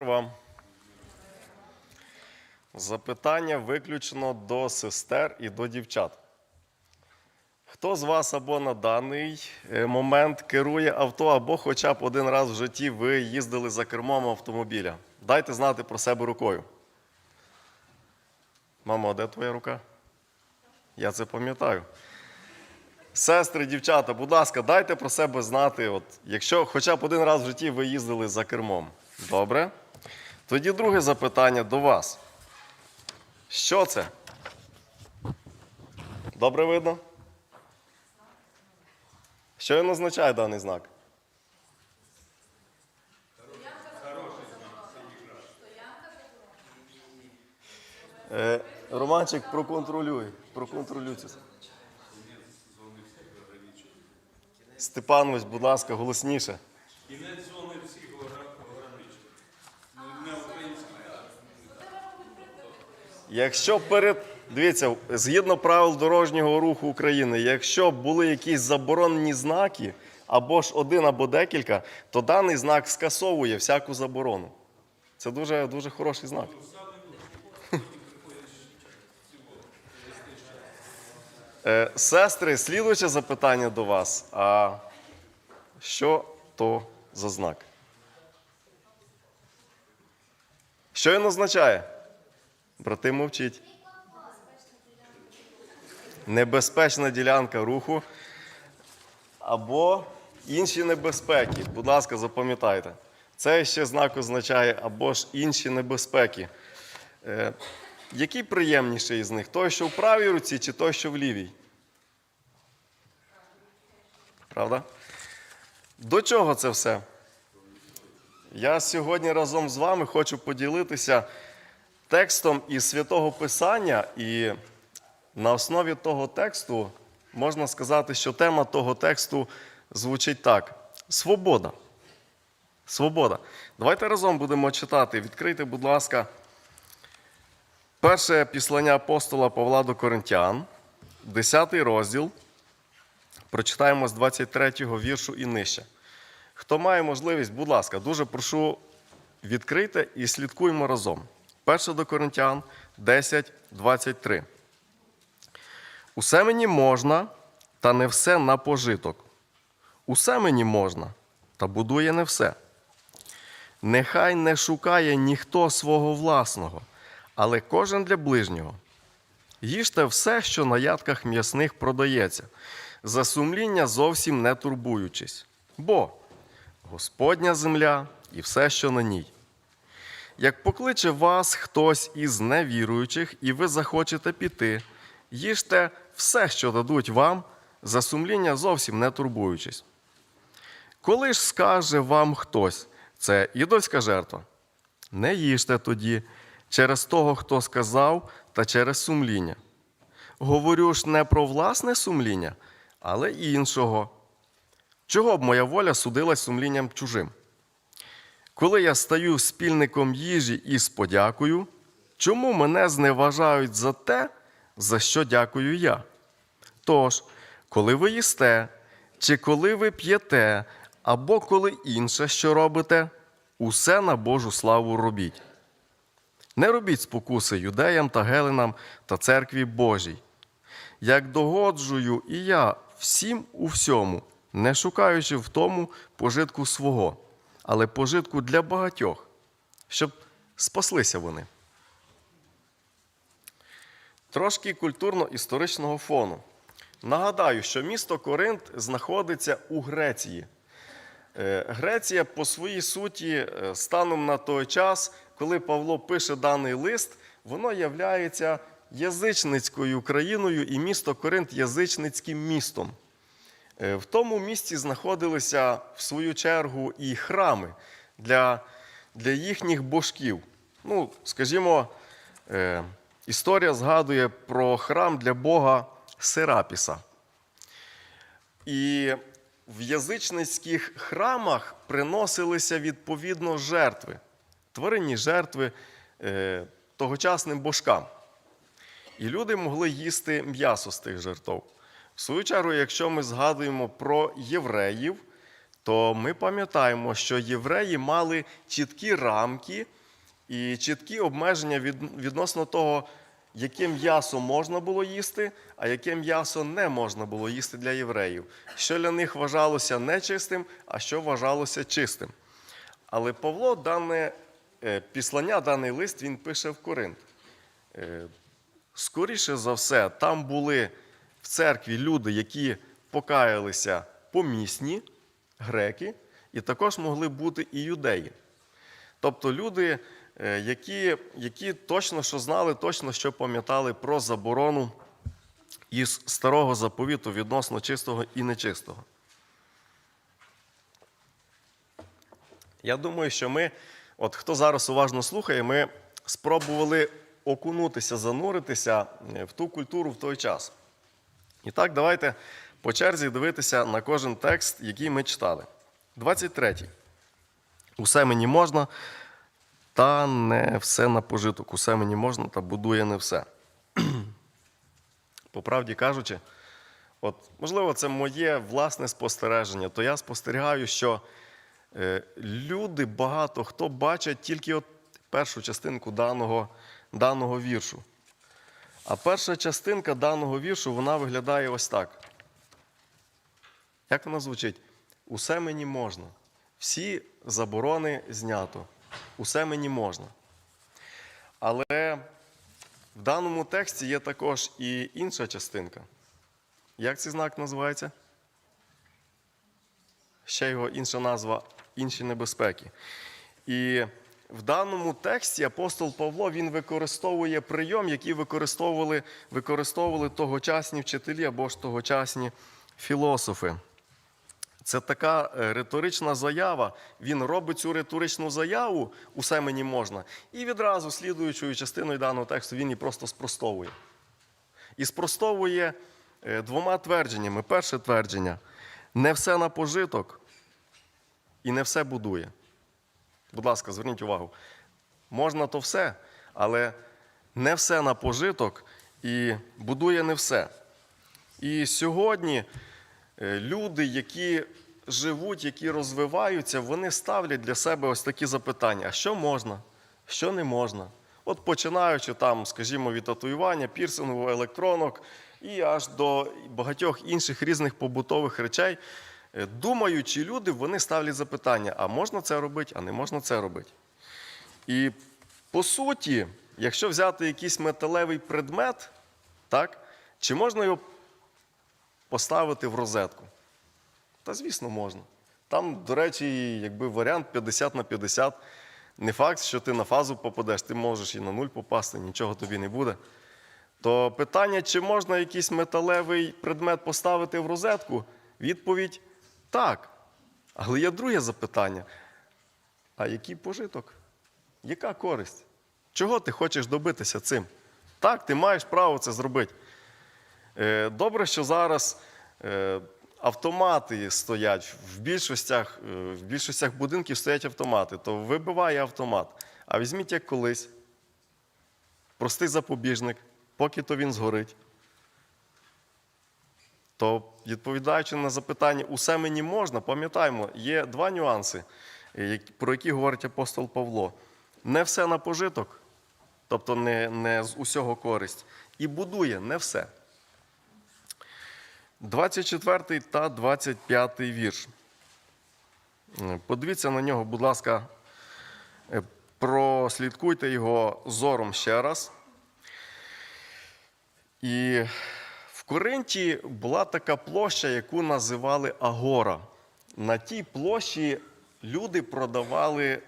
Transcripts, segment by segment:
вам. Запитання виключно до сестер і до дівчат. Хто з вас або на даний е, момент керує авто, або хоча б один раз в житті ви їздили за кермом автомобіля? Дайте знати про себе рукою. Мамо, а де твоя рука? Я це пам'ятаю. Сестри, дівчата, будь ласка, дайте про себе знати, от, якщо хоча б один раз в житті ви їздили за кермом. Добре? Тоді друге запитання до вас. Що це? Добре видно? Що він означає даний знак? Е, Романчик, проконтролюй. Проконтролюй. Степанович, будь ласка, голосніше. Кінець Якщо перед. Дивіться, згідно правил дорожнього руху України, якщо були якісь заборонені знаки, або ж один, або декілька, то даний знак скасовує всяку заборону. Це дуже, дуже хороший знак. Е, Сестри, слідуюче запитання до вас. А що то за знак? Що він означає? Брати, мовчіть. Небезпечна ділянка руху або інші небезпеки. Будь ласка, запам'ятайте. Це ще знак означає або ж інші небезпеки. Е, який приємніший із них? Той, що в правій руці, чи той, що в лівій? Правда? До чого це все? Я сьогодні разом з вами хочу поділитися текстом із святого Писання, і на основі того тексту можна сказати, що тема того тексту звучить так: свобода. Свобода. Давайте разом будемо читати. Відкрийте, будь ласка, перше післання апостола Павла до Коринтян, 10 розділ. Прочитаємо з 23 віршу і нижче. Хто має можливість, будь ласка, дуже прошу відкрийте і слідкуємо разом. Перше до Коринтян 10, 23. Усе мені можна, та не все на пожиток. Усе мені можна, та будує не все. Нехай не шукає ніхто свого власного, але кожен для ближнього. Їжте все, що на ядках м'ясних продається, за сумління зовсім не турбуючись. Бо Господня земля і все, що на ній. Як покличе вас хтось із невіруючих, і ви захочете піти, їжте все, що дадуть вам, за сумління зовсім не турбуючись. Коли ж скаже вам хтось, це ідольська жертва, не їжте тоді через того, хто сказав, та через сумління. Говорю ж не про власне сумління, але іншого. Чого б моя воля судилась сумлінням чужим? Коли я стаю спільником їжі із подякою, чому мене зневажають за те, за що дякую я? Тож, коли ви їсте, чи коли ви п'єте, або коли інше, що робите, усе на Божу славу робіть. Не робіть спокуси юдеям та геленам та церкві Божій. Як догоджую і я всім у всьому, не шукаючи в тому пожитку свого, але пожитку для багатьох, щоб спаслися вони. Трошки культурно-історичного фону. Нагадаю, що місто Коринт знаходиться у Греції. Е, Греція по своїй суті, е, станом на той час, коли Павло пише даний лист, воно являється язичницькою країною, і місто Коринт язичницьким містом. Е, В тому місті знаходилися в свою чергу і храми для, для їхніх божків. Ну, скажімо, е, історія згадує про храм для Бога Серапіса. І в язичницьких храмах приносилися відповідно жертви, тваринні жертви е, тогочасним божкам. І люди могли їсти м'ясо з тих жертв. В свою чергу, якщо ми згадуємо про євреїв, то ми пам'ятаємо, що євреї мали чіткі рамки і чіткі обмеження відносно того, яке м'ясо можна було їсти, а яке м'ясо не можна було їсти для євреїв. Що для них вважалося нечистим, а що вважалося чистим. Але Павло дане е, післання, даний лист він пише в Коринт. Е, Скоріше за все, там були в церкві люди, які покаялися помісні, греки, і також могли бути і юдеї. Тобто люди, е, які, які точно що знали, точно що пам'ятали про заборону із старого заповіту відносно чистого і нечистого. Я думаю, що ми, от хто зараз уважно слухає, ми спробували окунутися, зануритися е, в ту культуру в той час. І так, давайте по черзі дивитися на кожен текст, який ми читали. 23. Усе мені можна, та не все на пожиток. Усе мені можна, та будує не все. По правді кажучи, от, можливо, це моє власне спостереження, то я спостерігаю, що е, люди багато хто бачать тільки от першу частинку даного, даного віршу. А перша частинка даного віршу вона виглядає ось так. Як вона звучить? Усе мені можна. Всі заборони знято. Усе мені можна. Але в даному тексті є також і інша частинка. Як цей знак називається? Ще його інша назва інші небезпеки. І в даному тексті апостол Павло він використовує прийом, який використовували, використовували тогочасні вчителі або ж тогочасні філософи. Це така е, риторична заява. Він робить цю риторичну заяву, усе мені можна, і відразу, слідуючою частиною даного тексту, він її просто спростовує. І спростовує е, двома твердженнями. Перше твердження: не все на пожиток і не все будує. Будь ласка, зверніть увагу. Можна то все, але не все на пожиток і будує не все. І сьогодні е, люди, які живуть, які розвиваються, вони ставлять для себе ось такі запитання: що можна, що не можна. От починаючи там, скажімо, від татуювання, пірсингу, електронок і аж до багатьох інших різних побутових речей, е, думаючи люди, вони ставлять запитання: а можна це робити, а не можна це робити. І по суті, якщо взяти якийсь металевий предмет, так, чи можна його поставити в розетку? Та звісно, можна. Там, до речі, якби варіант 50 на 50. Не факт, що ти на фазу попадеш, ти можеш і на нуль попасти, нічого тобі не буде. То питання, чи можна якийсь металевий предмет поставити в розетку? Відповідь так. Але є друге запитання: а який пожиток? Яка користь? Чого ти хочеш добитися цим? Так, ти маєш право це зробити. Е, Добре, що зараз е, автомати стоять в більшостях, е, в більшостях будинків стоять автомати, то вибиває автомат. А візьміть як колись. Простий запобіжник, поки то він згорить. То, відповідаючи на запитання, усе мені можна, пам'ятаємо, є два нюанси, е, про які говорить апостол Павло. Не все на пожиток, тобто не, не з усього користь, і будує не все. 24 та 25 вірш. Е, Подивіться на нього, будь ласка, е, прослідкуйте його зором ще раз. І Коринті була така площа, яку називали Агора. На тій площі люди продавали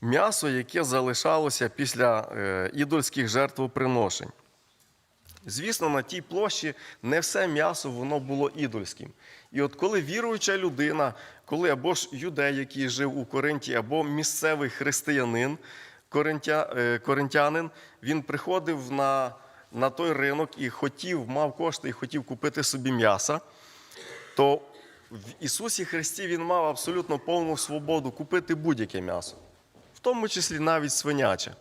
м'ясо, яке залишалося після е, ідольських жертвоприношень. Звісно, на тій площі не все м'ясо воно було ідольським. І от коли віруюча людина, коли або ж юдей, який жив у Коринті, або місцевий християнин, коринтя, е, коринтянин, він приходив на, на той ринок і хотів, мав кошти і хотів купити собі м'яса, то в Ісусі Христі він мав абсолютно повну свободу купити будь-яке м'ясо, в тому числі навіть свиняче.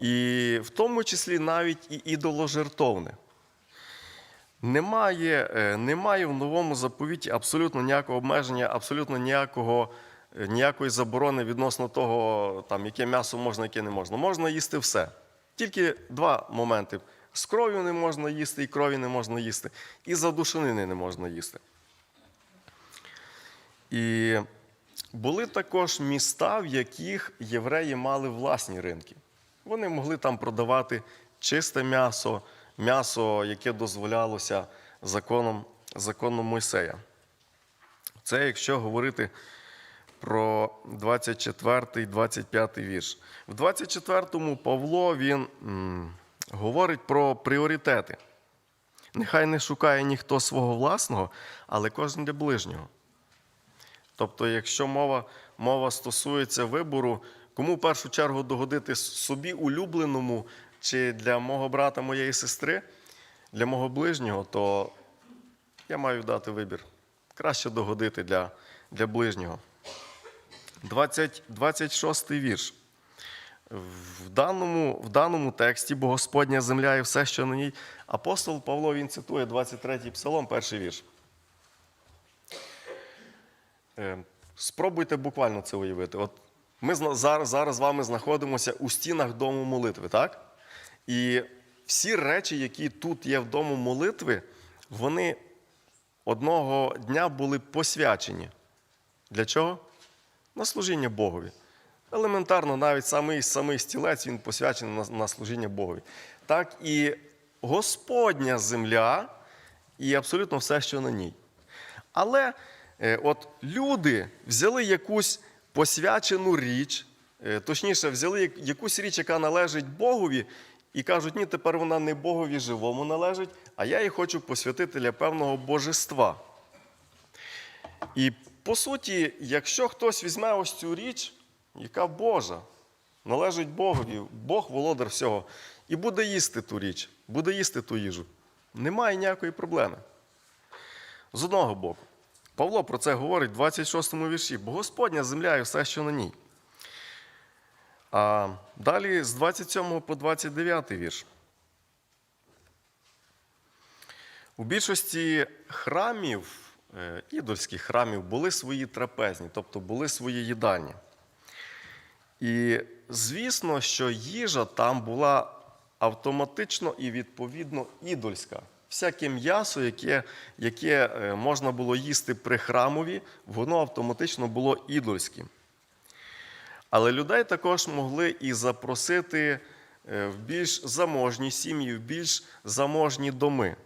І в тому числі навіть і ідоложертовне. немає, е, немає в новому заповіті абсолютно ніякого обмеження, абсолютно ніякого, е, ніякої заборони відносно того, там, яке м'ясо можна, яке не можна. Можна їсти все. Тільки два моменти: з кров'ю не можна їсти, і крові не можна їсти, і задушенини не можна їсти. І були також міста, в яких євреї мали власні ринки. Вони могли там продавати чисте м'ясо, м'ясо, яке дозволялося законом, законом Мойсея. Це якщо говорити про 24 25 вірш. В 24-му Павло він говорить про пріоритети. Нехай не шукає ніхто свого власного, але кожен для ближнього. Тобто, якщо мова, мова стосується вибору, кому в першу чергу догодити собі улюбленому чи для мого брата, моєї сестри, для мого ближнього, то я маю дати вибір. Краще догодити для, для ближнього. 20, 26 вірш. В даному, в даному тексті, бо Господня земля і все, що на ній, апостол Павло він цитує 23-й псалом, перший вірш. Е, Спробуйте буквально це уявити. От ми зараз, зараз з вами знаходимося у стінах дому молитви, так? І всі речі, які тут є в дому молитви, вони одного дня були посвячені. Для чого? На служіння Богові. Елементарно, навіть самий, самий стілець він посвячений на, на служіння Богові. Так і Господня земля і абсолютно все, що на ній. Але е, от люди взяли якусь посвячену річ, е, точніше, взяли якусь річ, яка належить Богові, і кажуть, ні, тепер вона не Богові живому належить, а я її хочу посвятити для певного божества. І по суті, якщо хтось візьме ось цю річ, яка Божа, належить Богові, Бог володар всього, і буде їсти ту річ, буде їсти ту їжу, немає ніякої проблеми. З одного боку, Павло про це говорить в 26 му вірші, бо Господня земля і все, що на ній. А далі з 27 по 29 вірш. У більшості храмів, ідольських храмів, були свої трапезні, тобто були свої їдальні. І звісно, що їжа там була автоматично і відповідно ідольська. Всяке м'ясо, яке, яке е, можна було їсти при храмові, воно автоматично було ідольським. Але людей також могли і запросити е, в більш заможні сім'ї, в більш заможні доми.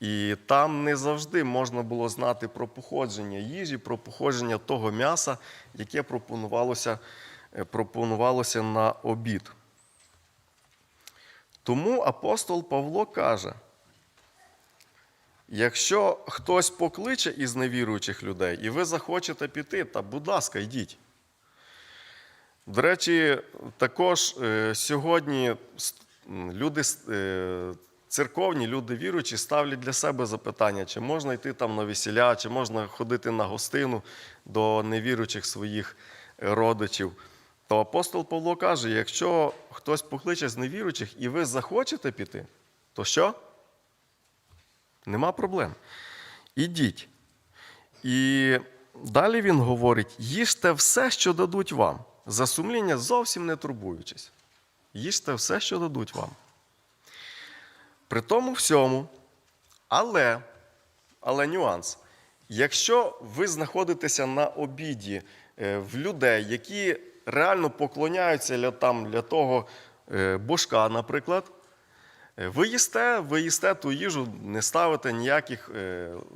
І там не завжди можна було знати про походження їжі, про походження того м'яса, яке пропонувалося, е, пропонувалося на обід. Тому апостол Павло каже: якщо хтось покличе із невіруючих людей, і ви захочете піти, та будь ласка, йдіть. До речі, також е, сьогодні люди е, церковні, люди віруючі ставлять для себе запитання, чи можна йти там на весіля, чи можна ходити на гостину до невіруючих своїх родичів. То апостол Павло каже: якщо хтось покличе з невіруючих і ви захочете піти, то що? Нема проблем. Ідіть. І далі він говорить: їжте все, що дадуть вам. За сумління зовсім не турбуючись. Їжте все, що дадуть вам. При тому всьому, але, але нюанс. Якщо ви знаходитеся на обіді е, в людей, які реально поклоняються для, там, для того е, божка, наприклад, е, ви їсте, ви їсте ту їжу, не ставите ніяких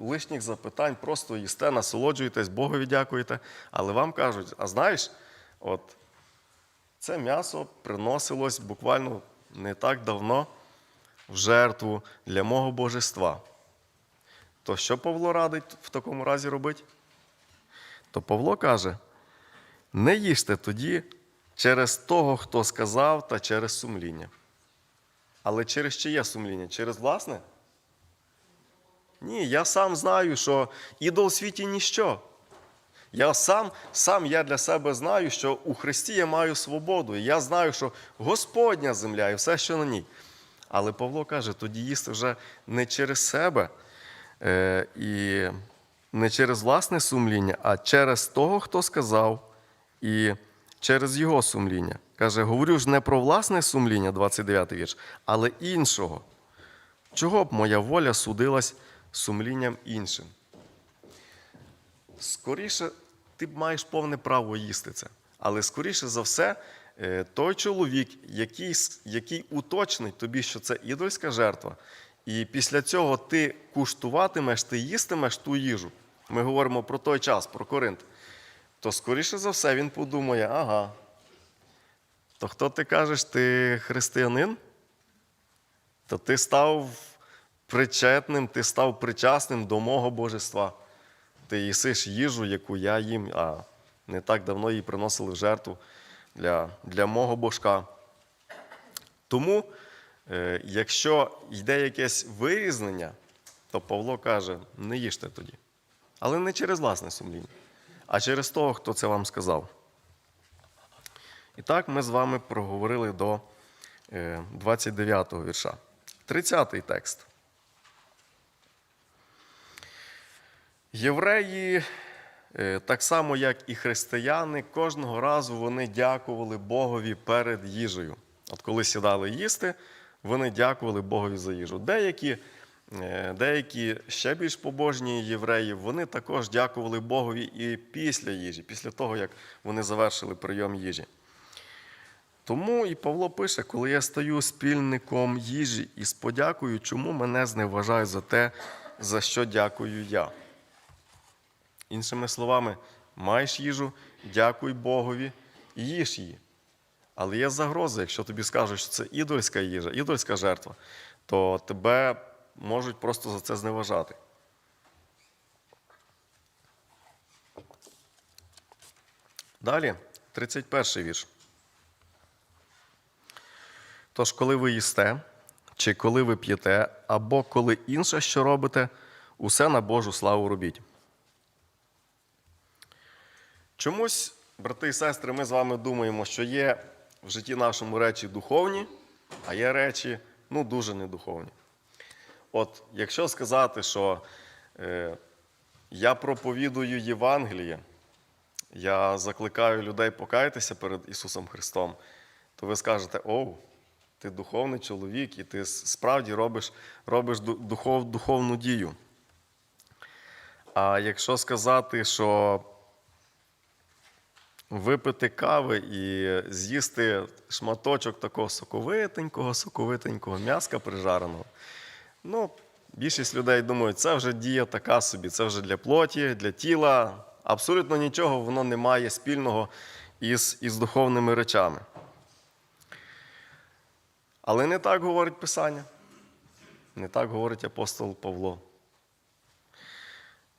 лишніх запитань, просто їсте, насолоджуєтесь, Богові дякуєте. Але вам кажуть, а знаєш, от це м'ясо приносилось буквально не так давно в жертву для мого божества. То що Павло радить в такому разі робити? То Павло каже: не їжте тоді через того, хто сказав, та через сумління. Але через чиє сумління? Через власне? Ні, я сам знаю, що ідол в світі ніщо. Я сам, сам я для себе знаю, що у Христі я маю свободу. І я знаю, що Господня земля і все, що на ній. Але Павло каже, тоді їсти вже не через себе е, і не через власне сумління, а через того, хто сказав, і через його сумління. Каже, говорю ж не про власне сумління, 29 вірш, але іншого. Чого б моя воля судилась сумлінням іншим? Скоріше, ти б маєш повне право їсти це. Але скоріше за все, той чоловік, який, який уточнить тобі, що це ідольська жертва, і після цього ти куштуватимеш, ти їстимеш ту їжу. Ми говоримо про той час, про Коринт. То скоріше за все він подумає: ага. То хто ти кажеш, ти християнин? То ти став причетним, ти став причасним до мого божества. Ти їсиш їжу, яку я їм, а не так давно її приносили в жертву для, для мого божка. Тому, е, якщо йде якесь вирізнення, то Павло каже: не їжте тоді. Але не через власне сумління, а через того, хто це вам сказав. І так ми з вами проговорили до е, 29-го вірша. 30-й текст. Євреї, так само як і християни, кожного разу вони дякували Богові перед їжею. От коли сідали їсти, вони дякували Богові за їжу. Деякі, е, деякі ще більш побожні євреї, вони також дякували Богові і після їжі, після того, як вони завершили прийом їжі. Тому і Павло пише, коли я стаю спільником їжі і з подякою, чому мене зневажають за те, за що дякую я. Іншими словами, маєш їжу, дякуй Богові і їж її. Але є загроза, якщо тобі скажуть, що це ідольська їжа, ідольська жертва, то тебе можуть просто за це зневажати. Далі, 31 вірш. Тож, коли ви їсте, чи коли ви п'єте, або коли інше, що робите, усе на Божу славу робіть. Чомусь, брати і сестри, ми з вами думаємо, що є в житті нашому речі духовні, а є речі ну, дуже недуховні. От, якщо сказати, що е, я проповідую Євангеліє, я закликаю людей покаятися перед Ісусом Христом, то ви скажете, оу, ти духовний чоловік, і ти справді робиш, робиш духов, духовну дію. А якщо сказати, що випити кави і з'їсти шматочок такого соковитенького, соковитенького м'яска прижареного, ну, більшість людей думають, це вже дія така собі, це вже для плоті, для тіла. Абсолютно нічого воно не має спільного із, із духовними речами. Але не так говорить Писання. Не так говорить апостол Павло.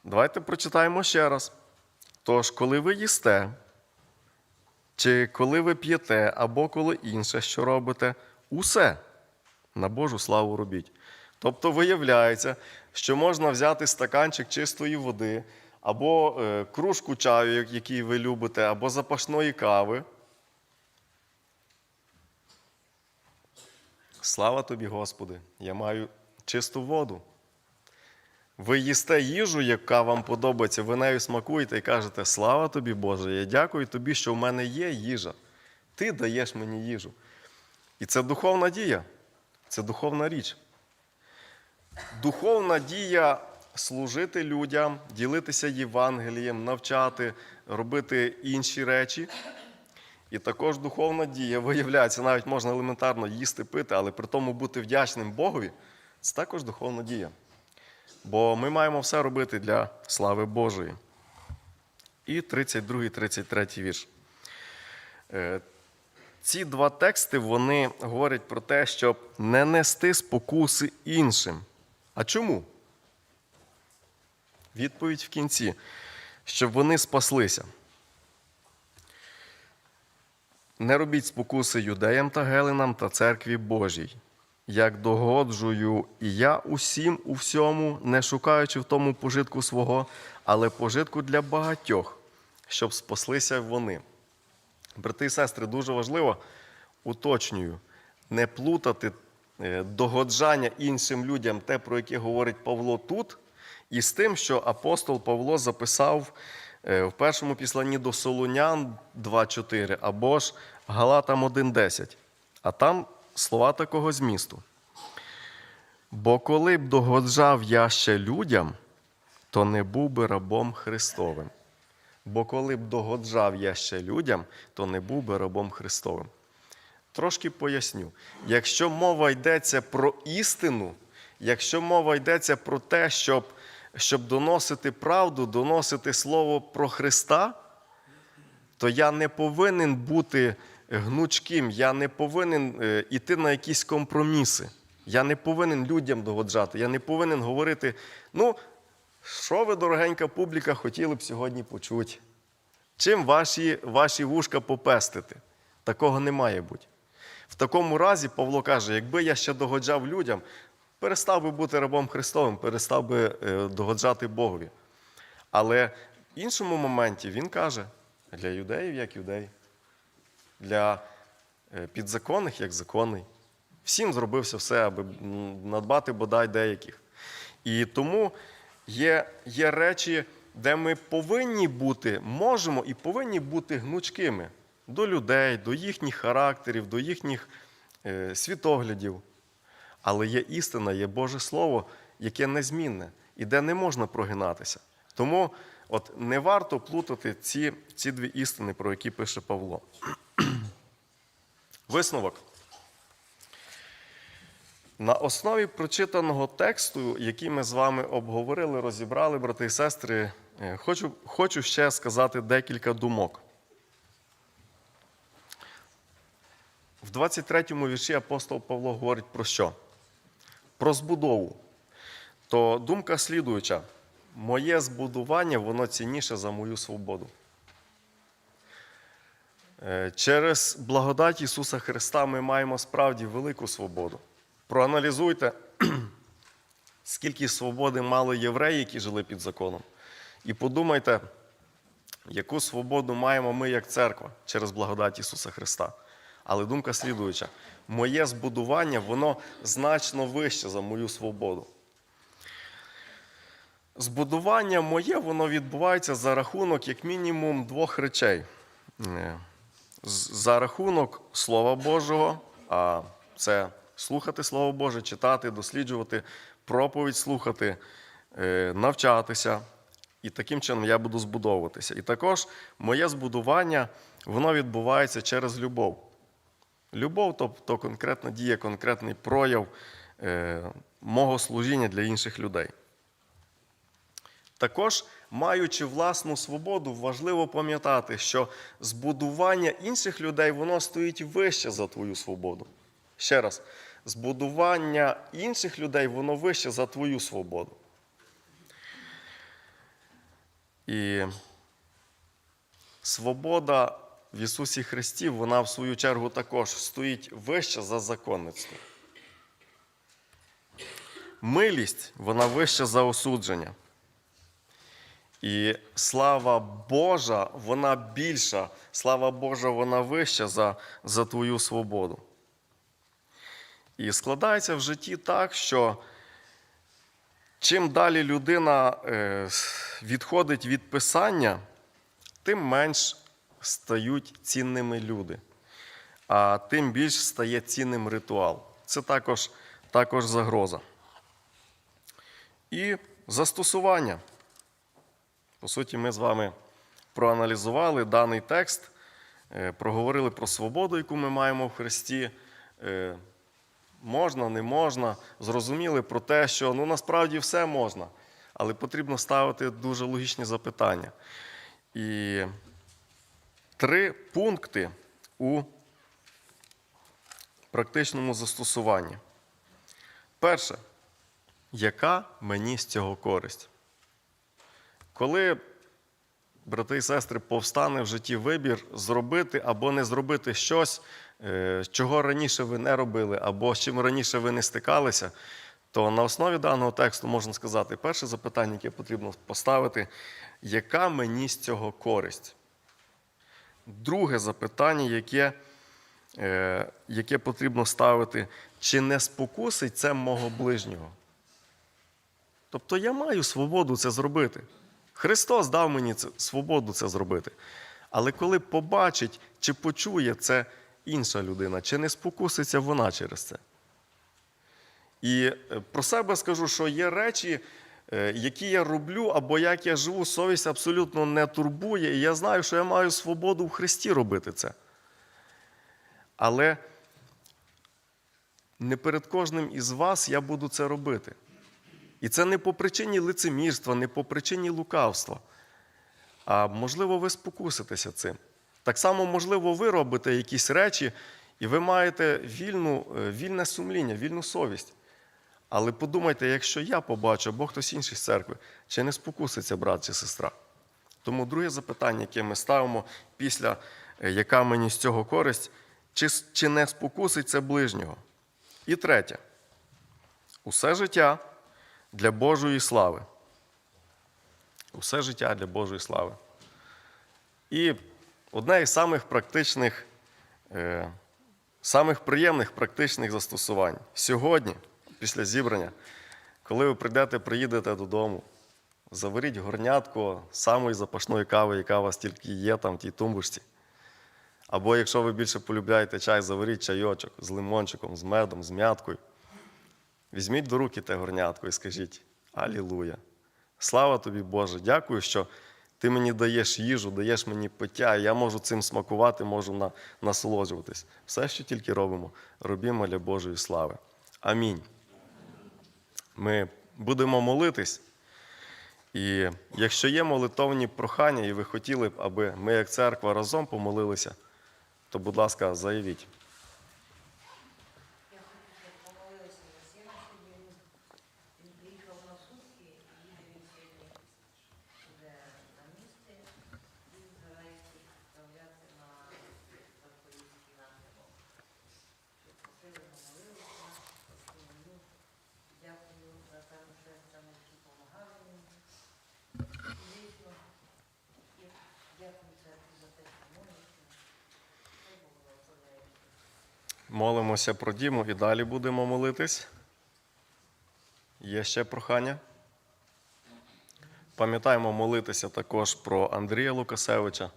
Давайте прочитаємо ще раз. Тож, коли ви їсте, чи коли ви п'єте, або коли інше, що робите, усе на Божу славу робіть. Тобто виявляється, що можна взяти стаканчик чистої води, або е, кружку чаю, який ви любите, або запашної кави. Слава тобі, Господи, я маю чисту воду. Ви їсте їжу, яка вам подобається, ви нею смакуєте і кажете, слава тобі, Боже, я дякую тобі, що в мене є їжа. Ти даєш мені їжу. І це духовна дія, це духовна річ. Духовна дія служити людям, ділитися Євангелієм, навчати, робити інші речі. І також духовна дія виявляється, навіть можна елементарно їсти, пити, але при тому бути вдячним Богові це також духовна дія. Бо ми маємо все робити для слави Божої. І 32, 33 вірш. Е, Ці два тексти вони говорять про те, щоб не нести спокуси іншим. А чому? Відповідь в кінці, щоб вони спаслися. Не робіть спокуси юдеям та геленам та церкві Божій. Як догоджую і я усім у всьому, не шукаючи в тому пожитку свого, але пожитку для багатьох, щоб спаслися вони. Брати і сестри, дуже важливо, уточнюю, не плутати е, догоджання іншим людям, те, про яке говорить Павло тут, і з тим, що апостол Павло записав е, в першому післанні до Солунян 2.4 або ж Галатам 1.10. А там слова такого змісту. Бо коли б догоджав я ще людям, то не був би рабом Христовим. Бо коли б догоджав я ще людям, то не був би рабом Христовим. Трошки поясню. Якщо мова йдеться про істину, якщо мова йдеться про те, щоб, щоб доносити правду, доносити слово про Христа, то я не повинен бути гнучким, я не повинен е, іти на якісь компроміси. Я не повинен людям догоджати, я не повинен говорити, ну, що ви, дорогенька публіка, хотіли б сьогодні почути? Чим ваші, ваші вушка попестити? Такого не має бути. В такому разі Павло каже: якби я ще догоджав людям, перестав би бути рабом Христовим, перестав би е, догоджати Богові. Але в іншому моменті він каже: для юдеїв як юдей, для е, підзаконних як законний. Всім зробився все, аби надбати бодай деяких. І тому є, є речі, де ми повинні бути, можемо і повинні бути гнучкими до людей, до їхніх характерів, до їхніх е, світоглядів. Але є істина, є Боже Слово, яке незмінне і де не можна прогинатися. Тому от не варто плутати ці, ці дві істини, про які пише Павло. Висновок. На основі прочитаного тексту, який ми з вами обговорили, розібрали, брати і сестри, е, хочу, хочу ще сказати декілька думок. В 23-му вірші апостол Павло говорить про що? Про збудову. То думка слідуюча: моє збудування воно цінніше за мою свободу. Е, Через благодать Ісуса Христа ми маємо справді велику свободу. Проаналізуйте, скільки свободи мали євреї, які жили під законом. І подумайте, яку свободу маємо ми як церква через благодать Ісуса Христа. Але думка слідуюча: моє збудування, воно значно вище за мою свободу. Збудування моє, воно відбувається за рахунок, як мінімум, двох речей. За рахунок Слова Божого, а це слухати Слово Боже, читати, досліджувати, проповідь слухати, е, навчатися. І таким чином я буду збудовуватися. І також моє збудування, воно відбувається через любов. Любов тобто конкретна дія, конкретний прояв е, мого служіння для інших людей. Також, маючи власну свободу, важливо пам'ятати, що збудування інших людей воно стоїть вище за твою свободу. Ще раз, збудування інших людей воно вище за твою свободу. І свобода в Ісусі Христі, вона в свою чергу також стоїть вище за законництво. Милість, вона вища за осудження. І слава Божа, вона більша, слава Божа, вона вища за, за твою свободу. І складається в житті так, що чим далі людина е, відходить від Писання, тим менш стають цінними люди, а тим більш стає цінним ритуал. Це також, також загроза. І застосування. По суті, ми з вами проаналізували даний текст, е, проговорили про свободу, яку ми маємо в Христі. Е, Можна, не можна. Зрозуміли про те, що ну, насправді все можна, але потрібно ставити дуже логічні запитання. І три пункти у практичному застосуванні. Перше, яка мені з цього користь? Коли, брати і сестри, повстане в житті вибір зробити або не зробити щось, е, чого раніше ви не робили, або з чим раніше ви не стикалися, то на основі даного тексту можна сказати, перше запитання, яке потрібно поставити, яка мені з цього користь? Друге запитання, яке е, яке потрібно ставити, чи не спокусить це мого ближнього. Тобто я маю свободу це зробити. Христос дав мені свободу це зробити. Але коли побачить чи почує це інша людина, чи не спокуситься вона через це. І е, про себе скажу, що є речі, е, які я роблю, або як я живу, совість абсолютно не турбує, і я знаю, що я маю свободу в Христі робити це. Але не перед кожним із вас я буду це робити. І це не по причині лицемірства, не по причині лукавства. А можливо, ви спокуситеся цим. Так само, можливо, ви робите якісь речі, і ви маєте вільну, е, вільне сумління, вільну совість. Але подумайте, якщо я побачу, або хтось інший з церкви, чи не спокуситься брат чи сестра? Тому друге запитання, яке ми ставимо після е, яка мені з цього користь, чи, чи не спокусить це ближнього? І третє. Усе життя для Божої слави. Усе життя для Божої слави. І одне із самих практичних, е, самих приємних практичних застосувань сьогодні, після зібрання, коли ви прийдете, приїдете додому, заваріть горнятко самої запашної кави, яка у вас тільки є там в тій тумбочці. Або якщо ви більше полюбляєте чай, заваріть чайочок з лимончиком, з медом, з мяткою. Візьміть до руки те горнятко і скажіть Алілуя! Слава тобі, Боже! Дякую, що ти мені даєш їжу, даєш мені пиття, і я можу цим смакувати, можу на, насолоджуватись. Все, що тільки робимо, робімо для Божої слави. Амінь. Ми будемо молитись. І якщо є молитовні прохання, і ви хотіли б, аби ми, як церква, разом помолилися, то, будь ласка, заявіть. Я хочу, щоб помолилися за сина сьогодні. Він приїхав на сутки, і їде він сьогодні буде на місце і збирається відправляти на Запорізький напрямок. Щоб просили помолилися, ну, дякую за те, що там які допомагали мені. Звісно, і дякую церкві за те, що молиться. Хай Бог благословляє. Молимося про Діму і далі будемо молитись. Є ще прохання. Пам'ятаємо молитися також про Андрія Лукасевича,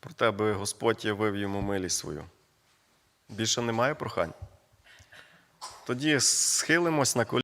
про те, аби Господь явив йому милість свою. Більше немає прохань? Тоді схилимось на коліна.